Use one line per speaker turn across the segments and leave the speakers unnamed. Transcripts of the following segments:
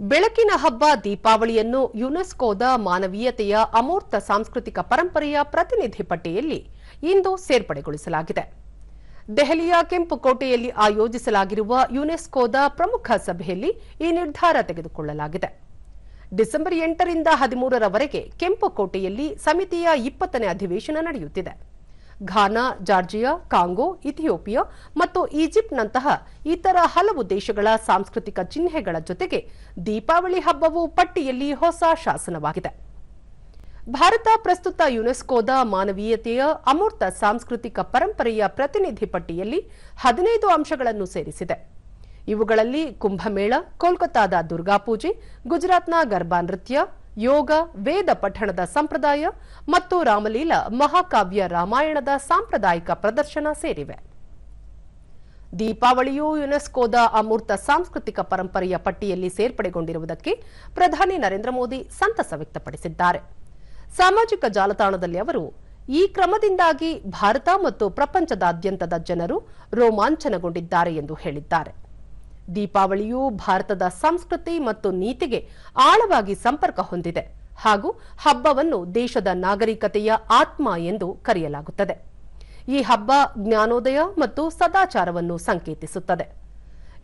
ಬೆಳಕಿನ ಹಬ್ಬ ದೀಪಾವಳಿಯನ್ನು ಯುನೆಸ್ಕೋದ ಮಾನವೀಯತೆಯ ಅಮೂರ್ತ ಸಾಂಸ್ಕೃತಿಕ ಪರಂಪರೆಯ ಪ್ರತಿನಿಧಿ ಪಟ್ಟಿಯಲ್ಲಿ ಇಂದು ಸೇರ್ಪಡೆಗೊಳಿಸಲಾಗಿದೆ. ದೆಹಲಿಯ ಕೆಂಪುಕೋಟೆಯಲ್ಲಿ ಆಯೋಜಿಸಲಾಗಿರುವ ಯುನೆಸ್ಕೋದ ಪ್ರಮುಖ ಸಭೆಯಲ್ಲಿ ಈ ನಿರ್ಧಾರ ತೆಗೆದುಕೊಳ್ಳಲಾಗಿದೆ. ಡಿಸೆಂಬರ್ ಎಂಟರಿಂದ ಹದಿಮೂರರವರೆಗೆ ಕೆಂಪುಕೋಟೆಯಲ್ಲಿ ಸಮಿತಿಯ ಇಪ್ಪತ್ತನೇ ಅಧಿವೇಶನ ನಡೆಯುತ್ತಿದೆ. ಘಾನಾ, ಜಾರ್ಜಿಯಾ, ಕಾಂಗೋ, ಇಥಿಯೋಪಿಯಾ ಮತ್ತು ಈಜಿಪ್ಟ್ನಂತಹ ಇತರ ಹಲವು ದೇಶಗಳ ಸಾಂಸ್ಕೃತಿಕ ಚಿಹ್ನೆಗಳ ಜೊತೆಗೆ ದೀಪಾವಳಿ ಹಬ್ಬವು ಪಟ್ಟಿಯಲ್ಲಿ ಹೊಸ ಶಾಸನವಾಗಿದೆ. ಭಾರತ ಪ್ರಸ್ತುತ ಯುನೆಸ್ಕೋದ ಮಾನವೀಯತೆಯ ಅಮೂರ್ತ ಸಾಂಸ್ಕೃತಿಕ ಪರಂಪರೆಯ ಪ್ರತಿನಿಧಿ ಪಟ್ಟಿಯಲ್ಲಿ ಹದಿನೈದು ಅಂಶಗಳನ್ನು ಸೇರಿಸಿದೆ. ಇವುಗಳಲ್ಲಿ ಕುಂಭಮೇಳ, ಕೋಲ್ಕತ್ತಾದ ದುರ್ಗಾಪೂಜೆ, ಗುಜರಾತ್ನ ಗರ್ಭಾ ನೃತ್ಯ ಯೋಗ, ವೇದ ಪಠಣದ ಸಂಪ್ರದಾಯ ಮತ್ತು ರಾಮಲೀಲಾ ಮಹಾಕಾವ್ಯ ರಾಮಾಯಣದ ಸಾಂಪ್ರದಾಯಿಕ ಪ್ರದರ್ಶನ ಸೇರಿವೆ. ದೀಪಾವಳಿಯು ಯುನೆಸ್ಕೋದ ಅಮೂರ್ತ ಸಾಂಸ್ಕೃತಿಕ ಪರಂಪರೆಯ ಪಟ್ಟಿಯಲ್ಲಿ ಸೇರ್ಪಡೆಗೊಂಡಿರುವುದಕ್ಕೆ ಪ್ರಧಾನಿ ನರೇಂದ್ರ ಮೋದಿ ಸಂತಸ ವ್ಯಕ್ತಪಡಿಸಿದ್ದಾರೆ. ಸಾಮಾಜಿಕ ಜಾಲತಾಣದಲ್ಲಿ ಅವರು, ಈ ಕ್ರಮದಿಂದಾಗಿ ಭಾರತ ಮತ್ತು ಪ್ರಪಂಚದಾದ್ಯಂತದ ಜನರು ರೋಮಾಂಚನಗೊಂಡಿದ್ದಾರೆ ಎಂದು ಹೇಳಿದ್ದಾರೆ. ದೀಪಾವಳಿಯು ಭಾರತದ ಸಂಸ್ಕೃತಿ ಮತ್ತು ನೀತಿಗೆ ಆಳವಾಗಿ ಸಂಪರ್ಕ ಹೊಂದಿದೆ ಹಾಗೂ ಹಬ್ಬವನ್ನು ದೇಶದ ನಾಗರಿಕತೆಯ ಆತ್ಮ ಎಂದು ಕರೆಯಲಾಗುತ್ತದೆ. ಈ ಹಬ್ಬ ಜ್ಞಾನೋದಯ ಮತ್ತು ಸದಾಚಾರವನ್ನು ಸಂಕೇತಿಸುತ್ತದೆ.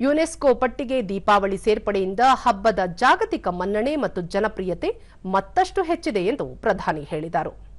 ಯುನೆಸ್ಕೋ ಪಟ್ಟಿಗೆ ದೀಪಾವಳಿ ಸೇರ್ಪಡೆಯಿಂದ ಹಬ್ಬದ ಜಾಗತಿಕ ಮನ್ನಣೆ ಮತ್ತು ಜನಪ್ರಿಯತೆ ಮತ್ತಷ್ಟು ಹೆಚ್ಚಿದೆ ಎಂದು ಪ್ರಧಾನಿ ಹೇಳಿದರು.